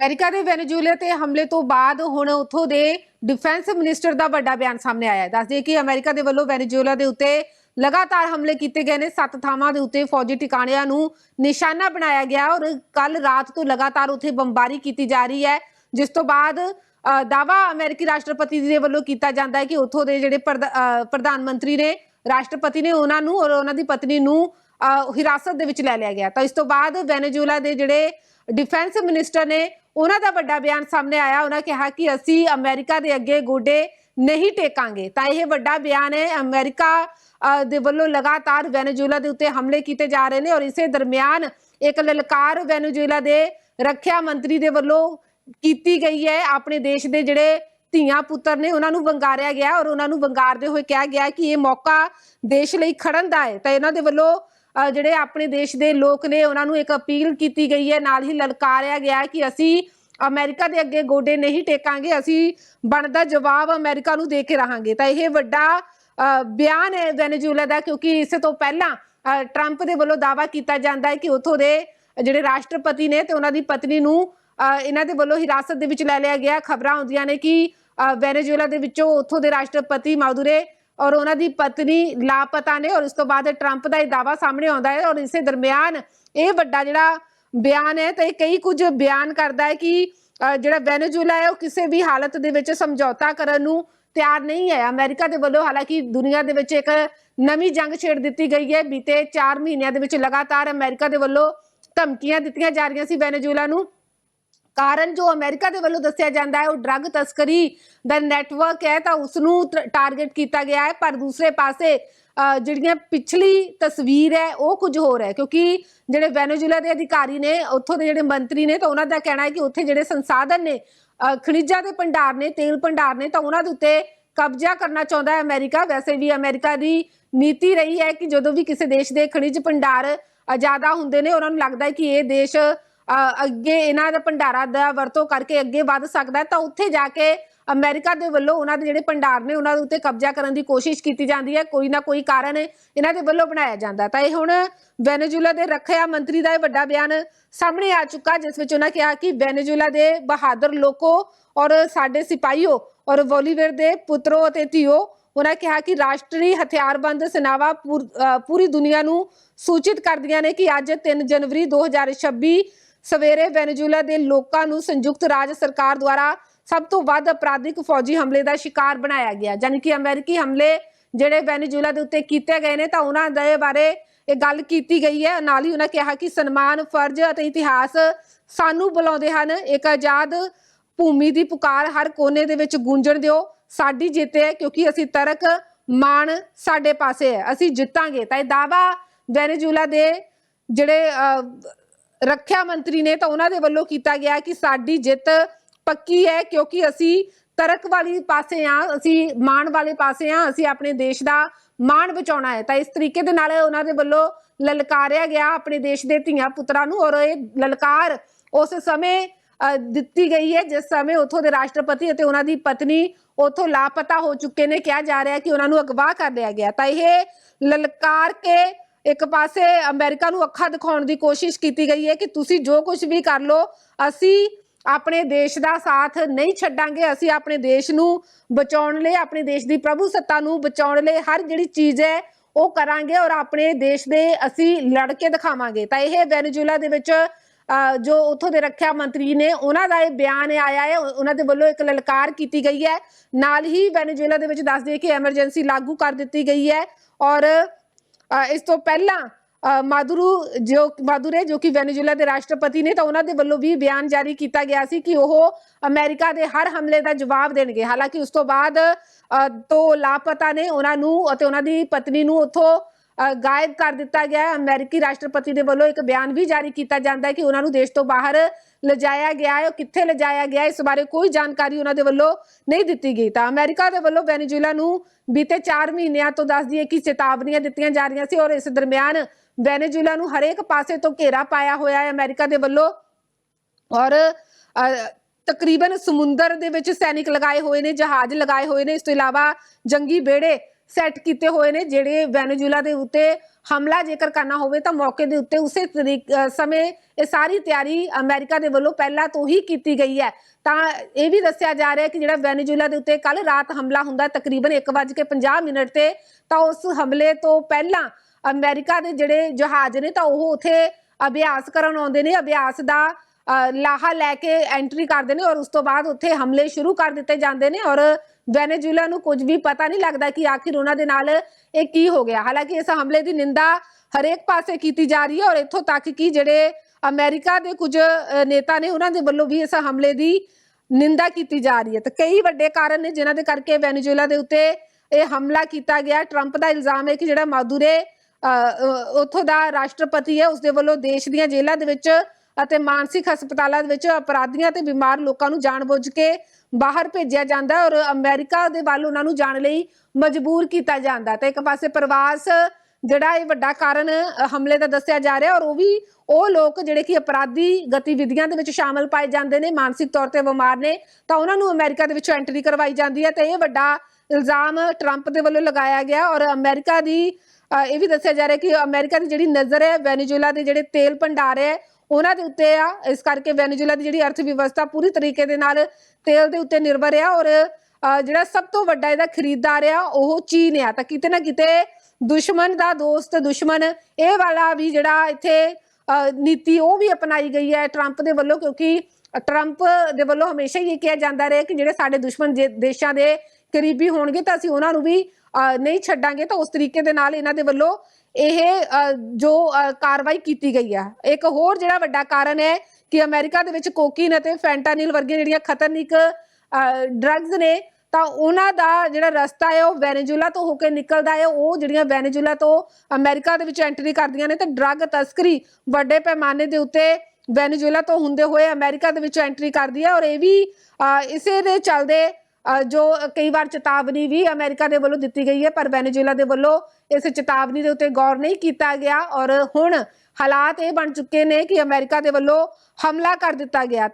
America ਦੇ Venezuela ਤੇ ਹਮਲੇ ਤੋਂ ਬਾਅਦ ਹੁਣ ਉੱਥੋਂ ਦੇ ਡਿਫੈਂਸ ਮਿਨਿਸਟਰ ਦਾ ਵੱਡਾ ਬਿਆਨ ਸਾਹਮਣੇ ਆਇਆ ਹੈ। ਦੱਸਦੇ ਕਿ ਅਮਰੀਕਾ ਦੇ ਵੱਲੋਂ ਵੈਨੇਜ਼ੁਏਲਾ ਦੇ ਉੱਤੇ ਲਗਾਤਾਰ ਹਮਲੇ ਕੀਤੇ ਗਏ ਨੇ। ਸੱਤ ਥਾਵਾਂ ਦੇ ਉੱਤੇ ਫੌਜੀ ਟਿਕਾਣਿਆਂ ਨੂੰ ਨਿਸ਼ਾਨਾ ਬਣਾਇਆ ਗਿਆ ਔਰ ਕੱਲ ਰਾਤ ਤੋਂ ਲਗਾਤਾਰ ਉੱਥੇ ਬੰਬਾਰੀ ਕੀਤੀ ਜਾ ਰਹੀ ਹੈ। ਜਿਸ ਤੋਂ ਬਾਅਦ ਅ, ਦਾਅਵਾ ਅਮਰੀਕੀ ਰਾਸ਼ਟਰਪਤੀ ਦੇ ਵੱਲੋਂ ਕੀਤਾ ਜਾਂਦਾ ਹੈ ਕਿ ਉੱਥੋਂ ਦੇ ਜਿਹੜੇ ਪ੍ਰਧਾ- ਅ, ਪ੍ਰਧਾਨ ਮੰਤਰੀ ਨੇ ਰਾਸ਼ਟਰਪਤੀ ਨੇ ਉਹਨਾਂ ਨੂੰ ਔਰ ਉਹਨਾਂ ਦੀ ਪਤਨੀ ਨੂੰ ਹਿਰਾਸਤ ਦੇ ਵਿੱਚ ਲੈ ਲਿਆ ਗਿਆ। ਤਾਂ ਇਸ ਤੋਂ ਬਾਅਦ ਵੈਨੇਜ਼ੁਏਲਾ ਦੇ ਜਿਹੜੇ ਡਿਫੈਂਸ ਮਿਨਿਸਟਰ ਨੇ, ਉਹਨਾਂ ਦਾ ਵੱਡਾ ਬਿਆਨ ਸਾਹਮਣੇ ਆਇਆ। ਉਹਨਾਂ ਕਿਹਾ ਕਿ ਅਸੀਂ ਅਮਰੀਕਾ ਦੇ ਅੱਗੇ ਗੋਡੇ ਨਹੀਂ ਟੇਕਾਂਗੇ। ਤਾਂ ਇਹ ਵੱਡਾ ਬਿਆਨ ਹੈ। ਅਮਰੀਕਾ ਦੇ ਵੱਲੋਂ ਲਗਾਤਾਰ ਵੈਨੇਜ਼ੁਏਲਾ ਦੇ ਉੱਤੇ ਹਮਲੇ ਕੀਤੇ ਜਾ ਰਹੇ ਨੇ ਔਰ ਇਸੇ ਦਰਮਿਆਨ ਇੱਕ ਲਲਕਾਰ ਵੈਨੇਜ਼ੁਏਲਾ ਦੇ ਰੱਖਿਆ ਮੰਤਰੀ ਦੇ ਵੱਲੋਂ ਕੀਤੀ ਗਈ ਹੈ। ਆਪਣੇ ਦੇਸ਼ ਦੇ ਜਿਹੜੇ ਧੀਆਂ ਪੁੱਤਰ ਨੇ ਉਹਨਾਂ ਨੂੰ ਵੰਗਾਰਿਆ ਗਿਆ ਔਰ ਉਹਨਾਂ ਨੂੰ ਵੰਗਾਰਦੇ ਹੋਏ ਕਿਹਾ ਗਿਆ ਕਿ ਇਹ ਮੌਕਾ ਦੇਸ਼ ਲਈ ਖੜਨ ਦਾ ਹੈ। ਤਾਂ ਇਹਨਾਂ ਦੇ ਵੱਲੋਂ ਜਿਹੜੇ ਆਪਣੇ ਦੇਸ਼ ਦੇ ਲੋਕ ਨੇ ਉਹਨਾਂ ਨੂੰ ਇੱਕ ਅਪੀਲ ਕੀਤੀ ਗਈ ਹੈ। ਨਾਲ ਹੀ ਲਲਕਾਰਿਆ ਗਿਆ ਕਿ ਅਸੀਂ ਅਮਰੀਕਾ ਦੇ ਅੱਗੇ ਗੋਡੇ ਨਹੀਂ ਟੇਕਾਂਗੇ ਅਸੀਂ ਬਣਦਾ ਜਵਾਬ ਅਮਰੀਕਾ ਨੂੰ ਦੇ ਕੇ ਰਹਾਂਗੇ। ਤਾਂ ਇਹ ਵੱਡਾ ਬਿਆਨ ਹੈ ਵੈਨੇਜ਼ੁਏਲਾ ਦਾ ਕਿਉਂਕਿ ਇਸ ਤੋਂ ਪਹਿਲਾਂ ਟਰੰਪ ਦੇ ਵੱਲੋਂ ਦਾਅਵਾ ਕੀਤਾ ਜਾਂਦਾ ਹੈ ਕਿ ਉੱਥੋਂ ਦੇ ਜਿਹੜੇ ਰਾਸ਼ਟਰਪਤੀ ਨੇ ਤੇ ਉਹਨਾਂ ਦੀ ਪਤਨੀ ਨੂੰ ਅ, ਇਹਨਾਂ ਦੇ ਵੱਲੋਂ ਹਿਰਾਸਤ ਦੇ ਵਿੱਚ ਲੈ ਲਿਆ ਗਿਆ। ਖਬਰਾਂ ਆਉਂਦੀਆਂ ਨੇ ਕਿ ਵੈਨੇਜ਼ੁਏਲਾ ਦੇ ਵਿੱਚੋਂ ਉੱਥੋਂ ਦੇ ਰਾਸ਼ਟਰਪਤੀ ਮਾਦੁਰੇ ਔਰ ਉਹਨਾਂ ਦੀ ਪਤਨੀ ਲਾਪਤਾ ਨੇ ਔਰ ਉਸ ਤੋਂ ਬਾਅਦ ਟਰੰਪ ਦਾ ਇਹ ਦਾਅਵਾ ਸਾਹਮਣੇ ਆਉਂਦਾ ਹੈ ਔਰ ਇਸੇ ਦਰਮਿਆਨ ਇਹ ਵੱਡਾ ਜਿਹੜਾ ਬਿਆਨ ਹੈ ਤੇ ਕਈ ਕੁਝ ਬਿਆਨ ਕਰਦਾ ਹੈ ਕਿ ਜਿਹੜਾ ਵੈਨੇਜ਼ੁਏਲਾ ਹੈ ਉਹ ਕਿਸੇ ਵੀ ਹਾਲਤ ਦੇ ਵਿੱਚ ਸਮਝੌਤਾ ਕਰਨ ਨੂੰ ਤਿਆਰ ਨਹੀਂ ਹੈ। ਅਮਰੀਕਾ ਦੇ ਵੱਲੋਂ ਹਾਲਾਂਕਿ ਦੁਨੀਆ ਦੇ ਵਿੱਚ ਇੱਕ ਨਵੀਂ ਜੰਗ ਛੇੜ ਦਿੱਤੀ ਗਈ ਹੈ। ਬੀਤੇ 4 ਮਹੀਨਿਆਂ ਦੇ ਵਿੱਚ ਲਗਾਤਾਰ ਅਮਰੀਕਾ ਦੇ ਵੱਲੋਂ ਧਮਕੀਆਂ ਦਿੱਤੀਆਂ ਜਾ ਰਹੀਆਂ ਸੀ ਵੈਨੇਜ਼ੁਏਲਾ ਨੂੰ। ਕਾਰਨ ਜੋ ਅਮਰੀਕਾ ਦੇ ਵੱਲੋਂ ਦੱਸਿਆ ਜਾਂਦਾ ਹੈ, ਉਹ ਡਰੱਗ ਤਸਕਰੀ ਦਾ ਨੈਟਵਰਕ ਹੈ, ਤਾਂ ਉਸ ਨੂੰ ਟਾਰਗੇਟ ਕੀਤਾ ਗਿਆ ਹੈ, ਪਰ ਦੂਸਰੇ ਪਾਸੇ ਜਿਹੜੀਆਂ ਪਿਛਲੀ ਤਸਵੀਰ ਹੈ, ਉਹ ਕੁਝ ਹੋਰ ਹੈ, ਕਿਉਂਕਿ ਜਿਹੜੇ ਵੈਨੇਜ਼ੁਏਲਾ ਦੇ ਅਧਿਕਾਰੀ ਨੇ, ਉੱਥੋਂ ਦੇ ਜਿਹੜੇ ਮੰਤਰੀ ਨੇ, ਤਾਂ ਉਹਨਾਂ ਦਾ ਕਹਿਣਾ ਹੈ ਕਿ ਉੱਥੇ ਜਿਹੜੇ ਸੰਸਾਧਨ ਨੇ ਖਣਿਜਾਂ ਦੇ ਭੰਡਾਰ ਨੇ, ਤੇਲ ਭੰਡਾਰ ਨੇ, ਤਾਂ ਉਹਨਾਂ ਦੇ ਉੱਤੇ ਕਬਜ਼ਾ ਕਰਨਾ ਚਾਹੁੰਦਾ ਹੈ ਅਮਰੀਕਾ। ਵੈਸੇ ਵੀ ਅਮਰੀਕਾ ਦੀ ਨੀਤੀ ਰਹੀ ਹੈ ਕਿ ਜਦੋਂ ਵੀ ਕਿਸੇ ਦੇਸ਼ ਦੇ ਖਣਿਜ ਭੰਡਾਰ ਜ਼ਿਆਦਾ ਹੁੰਦੇ ਨੇ, ਉਹਨਾਂ ਨੂੰ ਲੱਗਦਾ ਹੈ ਕਿ ਇਹ ਦੇਸ਼ ਅੱਗੇ ਇਹਨਾਂ ਦਾ ਭੰਡਾਰਾਂ ਦਾ ਵਰਤੋਂ ਕਰਕੇ ਅੱਗੇ ਵੱਧ ਸਕਦਾ ਤਾਂ ਉੱਥੇ ਜਾ ਕੇ ਅਮਰੀਕਾ ਦੇ ਵੱਲੋਂ ਉਹਨਾਂ ਦੇ ਜਿਹੜੇ ਭੰਡਾਰ ਨੇ ਉਹਨਾਂ ਦੇ ਉੱਤੇ ਕਬਜ਼ਾ ਕਰਨ ਦੀ ਕੋਸ਼ਿਸ਼ ਕੀਤੀ ਜਾਂਦੀ ਹੈ, ਕੋਈ ਨਾ ਕੋਈ ਕਾਰਨ ਇਹਨਾਂ ਦੇ ਵੱਲੋਂ ਬਣਾਇਆ ਜਾਂਦਾ ਤਾਂ ਇਹ ਹੁਣ ਵੈਨੇਜ਼ੁਏਲਾ ਦੇ ਰੱਖਿਆ ਮੰਤਰੀ ਦਾ ਇਹ ਵੱਡਾ ਬਿਆਨ ਸਾਹਮਣੇ ਆ ਚੁੱਕਾ, ਜਿਸ ਵਿੱਚ ਉਹਨਾਂ ਕਿਹਾ ਕਿ ਵੈਨੇਜ਼ੁਏਲਾ ਦੇ ਬਹਾਦਰ ਲੋਕੋ ਔਰ ਸਾਡੇ ਸਿਪਾਹੀਓ ਔਰ ਵੋਲੀਵੇਰ ਦੇ ਪੁੱਤਰੋ ਅਤੇ ਧੀਓ, ਉਹਨਾਂ ਕਿਹਾ ਕਿ ਰਾਸ਼ਟਰੀ ਹਥਿਆਰਬੰਦ ਸੇਨਾਵਾਂ ਪੂਰ- ਪੂਰੀ ਦੁਨੀਆ ਨੂੰ ਸੂਚਿਤ ਕਰਦੀਆਂ ਨੇ ਕਿ ਅੱਜ 3 ਜਨਵਰੀ 2026 ਸਵੇਰੇ ਵੈਨੇਜ਼ੁਏਲਾ ਦੇ ਲੋਕਾਂ ਨੂੰ ਸੰਯੁਕਤ ਰਾਜ ਸਰਕਾਰ ਦੁਆਰਾ ਸਭ ਤੋਂ ਵੱਧ ਅਪਰਾਧਿਕ ਫੌਜੀ ਹਮਲੇ ਦਾ ਸ਼ਿਕਾਰ ਬਣਾਇਆ ਗਿਆ। ਯਾਨੀ ਕਿ ਅਮਰੀਕੀ ਹਮਲੇ ਜਿਹੜੇ ਵੈਨੇਜ਼ੁਏਲਾ ਦੇ ਉੱਤੇ ਕੀਤੇ ਗਏ ਨੇ ਤਾਂ ਉਹਨਾਂ ਦੇ ਬਾਰੇ ਇਹ ਗੱਲ ਕੀਤੀ ਗਈ ਹੈ। ਨਾਲ ਹੀ ਉਹਨਾਂ ਕਿਹਾ ਕਿ ਸਨਮਾਨ ਫਰਜ਼ ਅਤੇ ਇਤਿਹਾਸ ਸਾਨੂੰ ਬੁਲਾਉਂਦੇ ਹਨ। ਇੱਕ ਆਜ਼ਾਦ ਭੂਮੀ ਦੀ ਪੁਕਾਰ ਹਰ ਕੋਨੇ ਦੇ ਵਿੱਚ ਗੂੰਜਣ ਦਿਓ। ਸਾਡੀ ਜਿੱਤ ਹੈ ਕਿਉਂਕਿ ਅਸੀਂ ਤਰਕ ਮਾਣ ਸਾਡੇ ਪਾਸੇ ਹੈ। ਅਸੀਂ ਜਿੱਤਾਂਗੇ। ਤਾਂ ਇਹ ਦਾਵਾ ਵੈਨੇਜ਼ੁਏਲਾ ਦੇ ਜਿਹੜੇ ਅਹ, ਰੱਖਿਆ ਮੰਤਰੀ ਨੇ ਤਾਂ ਉਹਨਾਂ ਦੇ ਵੱਲੋਂ ਕੀਤਾ ਗਿਆ ਕਿ ਸਾਡੀ ਜਿੱਤ ਪੱਕੀ ਹੈ ਕਿਉਂਕਿ ਅਸੀਂ ਤਰਕ ਵਾਲੀ ਪਾਸੇ ਆ ਅਸੀਂ ਮਾਣ ਵਾਲੇ ਪਾਸੇ ਆ ਅਸੀਂ ਆਪਣੇ ਦੇਸ਼ ਦਾ ਮਾਣ ਬਚਾਉਣਾ ਹੈ ਤਾਂ ਇਸ ਤਰੀਕੇ ਦੇ ਨਾਲ ਉਹਨਾਂ ਦੇ ਵੱਲੋਂ ਲਲਕਾਰਿਆ ਗਿਆ ਆਪਣੇ ਦੇਸ਼ ਦੇ ਧੀਆਂ ਪੁੱਤਰਾਂ ਨੂੰ ਔਰ ਇਹ ਲਲਕਾਰ ਉਸ ਸਮੇਂ ਅ, ਦਿੱਤੀ ਗਈ ਹੈ ਜਿਸ ਸਮੇਂ ਉੱਥੋਂ ਦੇ ਰਾਸ਼ਟਰਪਤੀ ਅਤੇ ਉਹਨਾਂ ਦੀ ਪਤਨੀ ਉੱਥੋਂ ਲਾਪਤਾ ਹੋ ਚੁੱਕੇ ਨੇ ਕਿਹਾ ਜਾ ਰਿਹਾ ਹੈ ਕਿ ਉਹਨਾਂ ਨੂੰ ਅਗਵਾ ਕਰ ਲਿਆ ਗਿਆ ਤਾਂ ਇਹ ਲਲਕਾਰ ਕੇ ਇੱਕ ਪਾਸੇ ਅਮਰੀਕਾ ਨੂੰ ਅੱਖਾਂ ਦਿਖਾਉਣ ਦੀ ਕੋਸ਼ਿਸ਼ ਕੀਤੀ ਗਈ ਹੈ ਕਿ ਤੁਸੀਂ ਜੋ ਕੁਝ ਵੀ ਕਰ ਲਓ, ਅਸੀਂ ਆਪਣੇ ਦੇਸ਼ ਦਾ ਸਾਥ ਨਹੀਂ ਛੱਡਾਂਗੇ, ਅਸੀਂ ਆਪਣੇ ਦੇਸ਼ ਨੂੰ ਬਚਾਉਣ ਲਈ, ਆਪਣੇ ਦੇਸ਼ ਦੀ ਪ੍ਰਭੂ ਸੱਤਾ ਨੂੰ ਬਚਾਉਣ ਲਈ ਹਰ ਜਿਹੜੀ ਚੀਜ਼ ਹੈ ਉਹ ਕਰਾਂਗੇ ਔਰ ਆਪਣੇ ਦੇਸ਼ ਦੇ ਅਸੀਂ ਲੜ ਕੇ ਦਿਖਾਵਾਂਗੇ। ਤਾਂ ਇਹ ਵੈਨੇਜ਼ੁਏਲਾ ਦੇ ਵਿੱਚ ਜੋ ਉੱਥੋਂ ਦੇ ਰੱਖਿਆ ਮੰਤਰੀ ਨੇ, ਉਹਨਾਂ ਦਾ ਇਹ ਬਿਆਨ ਆਇਆ ਹੈ ਉਹਨਾਂ ਦੇ ਵੱਲੋਂ ਇੱਕ ਲਲਕਾਰ ਕੀਤੀ ਗਈ ਹੈ। ਨਾਲ ਹੀ ਵੈਨੇਜ਼ੁਏਲਾ ਦੇ ਵਿੱਚ ਦੱਸ ਦਈਏ ਕਿ ਐਮਰਜੈਂਸੀ ਲਾਗੂ ਕਰ ਦਿੱਤੀ ਗਈ ਹੈ ਔਰ ਇਸ ਤੋਂ ਪਹਿਲਾਂ ਅ, ਮਾਦੁਰੂ ਜੋ ਮਾਦੁਰੇ ਜੋ ਕਿ ਵੈਨੇਜ਼ੁਏਲਾ ਦੇ ਰਾਸ਼ਟਰਪਤੀ ਨੇ ਤਾਂ ਉਹਨਾਂ ਦੇ ਵੱਲੋਂ ਵੀ ਬਿਆਨ ਜਾਰੀ ਕੀਤਾ ਗਿਆ ਸੀ ਕਿ ਉਹ ਅਮਰੀਕਾ ਦੇ ਹਰ ਹਮਲੇ ਦਾ ਜਵਾਬ ਦੇਣਗੇ। ਹਾਲਾਂਕਿ ਉਸ ਤੋਂ ਬਾਅਦ ਅ, ਤੋਂ ਲਾਪਤਾ ਨੇ ਉਹਨਾਂ ਨੂੰ ਅਤੇ ਉਹਨਾਂ ਦੀ ਪਤਨੀ ਨੂੰ ਉੱਥੋਂ ਅ, ਗਾਇਬ ਕਰ ਦਿੱਤਾ ਗਿਆ। ਹੈ ਅਮਰੀਕੀ ਰਾਸ਼ਟਰਪਤੀ ਦੇ ਵੱਲੋਂ ਇੱਕ ਬਿਆਨ ਵੀ ਜਾਰੀ ਕੀਤਾ ਜਾਂਦਾ ਹੈ ਕਿ ਉਹਨਾਂ ਨੂੰ ਦੇਸ਼ ਤੋਂ ਬਾਹਰ ਲਿਜਾਇਆ ਗਿਆ ਹੈ ਉਹ ਕਿੱਥੇ ਲਿਜਾਇਆ ਗਿਆ ਇਸ ਬਾਰੇ ਕੋਈ ਜਾਣਕਾਰੀ ਉਹਨਾਂ ਦੇ ਵੱਲੋਂ ਨਹੀਂ ਦਿੱਤੀ ਗਈ। ਤਾਂ ਅਮਰੀਕਾ ਦੇ ਵੱਲੋਂ ਵੈਨੇਜ਼ੁਏਲਾ ਨੂੰ ਬੀਤੇ 4 ਮਹੀਨਿਆਂ ਤੋਂ ਦੱਸ ਦਈਏ ਕਿ ਚੇਤਾਵਨੀਆਂ ਦਿੱਤੀਆਂ ਜਾ ਰਹੀਆਂ ਸੀ ਔਰ ਇਸ ਦਰਮਿਆਨ ਵੈਨੇਜ਼ੁਏਲਾ ਨੂੰ ਹਰੇਕ ਪਾਸੇ ਤੋਂ ਘੇਰਾ ਪਾਇਆ ਹੋਇਆ ਹੈ ਅਮਰੀਕਾ ਦੇ ਵੱਲੋਂ। ਔਰ ਅ, ਤਕਰੀਬਨ ਸਮੁੰਦਰ ਦੇ ਵਿੱਚ ਸੈਨਿਕ ਲਗਾਏ ਹੋਏ ਨੇ ਜਹਾਜ਼ ਲਗਾਏ ਹੋਏ ਨੇ। ਇਸ ਤੋਂ ਇਲਾਵਾ ਜੰਗੀ ਬੇੜੇ ਸੈੱਟ ਕੀਤੇ ਹੋਏ ਨੇ ਜਿਹੜੇ ਵੈਨੇਜ਼ੁਏਲਾ ਦੇ ਉੱਤੇ ਹਮਲਾ ਜੇਕਰ ਕਰਨਾ ਹੋਵੇ ਤਾਂ ਮੌਕੇ ਦੇ ਉੱਤੇ ਉਸੇ ਸਮੇਂ ਇਹ ਸਾਰੀ ਤਿਆਰੀ ਅਮਰੀਕਾ ਦੇ ਵੱਲੋਂ ਪਹਿਲਾਂ ਤੋਂ ਹੀ ਕੀਤੀ ਗਈ ਹੈ। ਤਾਂ ਇਹ ਵੀ ਦੱਸਿਆ ਜਾ ਰਿਹਾ ਹੈ ਕਿ ਜਿਹੜਾ ਵੈਨੇਜ਼ੁਏਲਾ ਦੇ ਉੱਤੇ ਕੱਲ ਰਾਤ ਹਮਲਾ ਹੁੰਦਾ ਹੈ, ਤਕਰੀਬਨ 1:50 ਮਿੰਟ ਤੇ, ਤਾਂ ਉਸ ਹਮਲੇ ਤੋਂ ਪਹਿਲਾਂ ਅਮਰੀਕਾ ਦੇ ਜਿਹੜੇ ਜਹਾਜ਼ ਨੇ ਤਾਂ ਉਹ ਉਥੇ ਅਭਿਆਸ ਕਰਨ ਆਉਂਦੇ ਨੇ। ਅਭਿਆਸ ਦਾ ਲਾਹਾ ਲੈ ਕੇ ਐਂਟਰੀ ਕਰਦੇ ਨੇ ਔਰ ਉਸ ਤੋਂ ਬਾਅਦ ਉੱਥੇ ਹਮਲੇ ਸ਼ੁਰੂ ਕਰ ਦਿੱਤੇ ਜਾਂਦੇ ਨੇ ਔਰ ਵੈਨੇਜ਼ੁਏਲਾ ਨੂੰ ਕੁਝ ਵੀ ਪਤਾ ਨਹੀਂ ਲੱਗਦਾ ਕਿ ਆਖਿਰ ਉਹਨਾਂ ਦੇ ਨਾਲ ਇਹ ਕੀ ਹੋ ਗਿਆ। ਹਾਲਾਂਕਿ ਇਸ ਹਮਲੇ ਦੀ ਨਿੰਦਾ ਹਰੇਕ ਪਾਸੇ ਕੀਤੀ ਜਾ ਰਹੀ ਹੈ ਔਰ ਇੱਥੋਂ ਤੱਕ ਕਿ ਜਿਹੜੇ ਅਮਰੀਕਾ ਦੇ ਕੁਝ ਨੇਤਾ ਨੇ ਉਹਨਾਂ ਦੇ ਵੱਲੋਂ ਵੀ ਇਸ ਹਮਲੇ ਦੀ ਨਿੰਦਾ ਕੀਤੀ ਜਾ ਰਹੀ ਹੈ। ਤੇ ਕਈ ਵੱਡੇ ਕਾਰਨ ਨੇ ਜਿਨ੍ਹਾਂ ਦੇ ਕਰਕੇ ਵੈਨੇਜ਼ੁਏਲਾ ਦੇ ਉੱਤੇ ਇਹ ਹਮਲਾ ਕੀਤਾ ਗਿਆ। ਟਰੰਪ ਦਾ ਇਲਜ਼ਾਮ ਹੈ ਕਿ ਜਿਹੜਾ ਮਾਦੂਰੇ ਉਥੋਂ ਦਾ ਰਾਸ਼ਟਰਪਤੀ ਹੈ ਉਸ ਦੇ ਵੱਲੋਂ ਦੇਸ਼ ਦੀਆਂ ਜੇਲ੍ਹਾਂ ਦੇ ਵਿੱਚ ਅਤੇ ਮਾਨਸਿਕ ਹਸਪਤਾਲਾਂ ਦੇ ਵਿੱਚ ਅਪਰਾਧੀਆਂ ਤੇ ਬਿਮਾਰ ਲੋਕਾਂ ਨੂੰ ਜਾਣਬੁੱਝ ਕੇ ਬਾਹਰ ਭੇਜਿਆ ਜਾਂਦਾ ਔਰ ਅਮਰੀਕਾ ਦੇ ਵੱਲ ਉਹਨਾਂ ਨੂੰ ਜਾਣ ਲਈ ਮਜਬੂਰ ਕੀਤਾ ਜਾਂਦਾ ਤੇ ਇੱਕ ਪਾਸੇ ਪ੍ਰਵਾਸ ਜਿਹੜਾ ਇਹ ਵੱਡਾ ਕਾਰਨ ਹਮਲੇ ਦਾ ਦੱਸਿਆ ਜਾ ਰਿਹਾ ਔਰ ਉਹ ਵੀ ਉਹ ਲੋਕ ਜਿਹੜੇ ਕਿ ਅਪਰਾਧੀ ਗਤੀਵਿਧੀਆਂ ਦੇ ਵਿੱਚ ਸ਼ਾਮਲ ਪਾਏ ਜਾਂਦੇ ਨੇ, ਮਾਨਸਿਕ ਤੌਰ ਤੇ ਬਿਮਾਰ ਨੇ, ਤਾਂ ਉਹਨਾਂ ਨੂੰ ਅਮਰੀਕਾ ਦੇ ਵਿੱਚ ਐਂਟਰੀ ਕਰਵਾਈ ਜਾਂਦੀ ਹੈ ਤੇ ਇਹ ਵੱਡਾ ਇਲਜ਼ਾਮ ਟਰੰਪ ਦੇ ਵੱਲੋਂ ਲਗਾਇਆ ਗਿਆ ਔਰ ਅਮਰੀਕਾ ਦੀ ਇਹ ਵੀ ਦੱਸਿਆ ਜਾ ਰਿਹਾ ਕਿ ਅਮਰੀਕਾ ਦੀ ਜਿਹੜੀ ਨਜ਼ਰ ਹੈ, ਵੈਨੇਜ਼ੁਏਲਾ ਦੇ ਜਿਹੜੇ ਤੇਲ ਭੰਡਾਰ ਹੈ ਉਹਨਾਂ ਦੇ ਉੱਤੇ ਆ, ਇਸ ਕਰਕੇ ਵੈਨੇਜ਼ੁਏਲਾ ਦੀ ਜਿਹੜੀ ਅਰਥ ਵਿਵਸਥਾ ਪੂਰੀ ਤਰੀਕੇ ਦੇ ਨਾਲ ਤੇਲ ਦੇ ਉੱਤੇ ਨਿਰਭਰ ਆ ਔਰ ਜਿਹੜਾ ਸਭ ਤੋਂ ਵੱਡਾ ਇਹਦਾ ਖਰੀਦਦਾਰ ਆ, ਉਹ ਚੀਨ ਆ। ਤਾਂ ਕਿਤੇ ਨਾ ਕਿਤੇ ਦੁਸ਼ਮਣ ਦਾ ਦੋਸਤ, ਦੁਸ਼ਮਣ, ਇਹ ਵਾਲਾ ਵੀ ਜਿਹੜਾ ਇੱਥੇ ਨੀਤੀ ਉਹ ਵੀ ਅਪਣਾਈ ਗਈ ਹੈ ਟਰੰਪ ਦੇ ਵੱਲੋਂ, ਕਿਉਂਕਿ ਟਰੰਪ ਦੇ ਵੱਲੋਂ ਹਮੇਸ਼ਾ ਹੀ ਇਹ ਕਿਹਾ ਜਾਂਦਾ ਰਿਹਾ ਕਿ ਜਿਹੜੇ ਸਾਡੇ ਦੁਸ਼ਮਣ ਜੇ- ਦੇਸ਼ਾਂ ਦੇ ਕਰੀਬੀ ਹੋਣਗੇ ਤਾਂ ਅਸੀਂ ਉਹਨਾਂ ਨੂੰ ਵੀ ਨਹੀਂ ਛੱਡਾਂਗੇ ਤਾਂ ਉਸ ਤਰੀਕੇ ਦੇ ਨਾਲ ਇਹਨਾਂ ਦੇ ਵੱਲੋਂ ਇਹ ਜੋ ਕਾਰਵਾਈ ਕੀਤੀ ਗਈ ਆ। ਇੱਕ ਹੋਰ ਜਿਹੜਾ ਵੱਡਾ ਕਾਰਨ ਹੈ ਕਿ ਅਮਰੀਕਾ ਦੇ ਵਿੱਚ ਕੋਕੀਨ ਅਤੇ ਫੈਂਟਾਨਿਲ ਵਰਗੀਆਂ ਜਿਹੜੀਆਂ ਖਤਰਨਾਕ ਡਰੱਗਸ ਨੇ ਤਾਂ ਉਹਨਾਂ ਦਾ ਜਿਹੜਾ ਰਸਤਾ ਹੈ ਉਹ ਵੈਨੇਜ਼ੁਏਲਾ ਤੋਂ ਹੋ ਕੇ ਨਿਕਲਦਾ ਹੈ। ਉਹ ਜਿਹੜੀਆਂ ਵੈਨੇਜ਼ੁਏਲਾ ਤੋਂ ਅਮਰੀਕਾ ਦੇ ਵਿੱਚ ਐਂਟਰੀ ਕਰਦੀਆਂ ਨੇ ਤੇ ਡਰੱਗ ਤਸਕਰੀ ਵੱਡੇ ਪੈਮਾਨੇ ਦੇ ਉੱਤੇ ਵੈਨੇਜ਼ੁਏਲਾ ਤੋਂ ਹੁੰਦੇ ਹੋਏ ਅਮਰੀਕਾ ਦੇ ਵਿੱਚ ਐਂਟਰੀ ਕਰਦੀ ਹੈ। ਔਰ ਇਹ ਵੀ ਅ, ਇਸੇ ਦੇ ਚੱਲਦੇ ਜੋ ਕਈ ਵਾਰ ਚੇਤਾਵਨੀ ਵੀ ਅਮਰੀਕਾ ਦੇ ਵੱਲੋਂ ਦਿੱਤੀ ਗਈ ਹੈ, ਪਰ ਵੈਨੇਜ਼ੁਏਲਾ ਦੇ ਵੱਲੋਂ ਇਸ ਚੇਤਾਵਨੀ ਦੇ ਉੱਤੇ ਗੌਰ ਨਹੀਂ ਕੀਤਾ ਗਿਆ ਔਰ ਹੁਣ ਹਾਲਾਤ ਇਹ ਬਣ ਚੁੱਕੇ ਨੇ ਕਿ ਅਮਰੀਕਾ ਦੇ ਵੱਲੋਂ ਹਮਲਾ ਕਰ ਦਿੱਤਾ ਗਿਆ।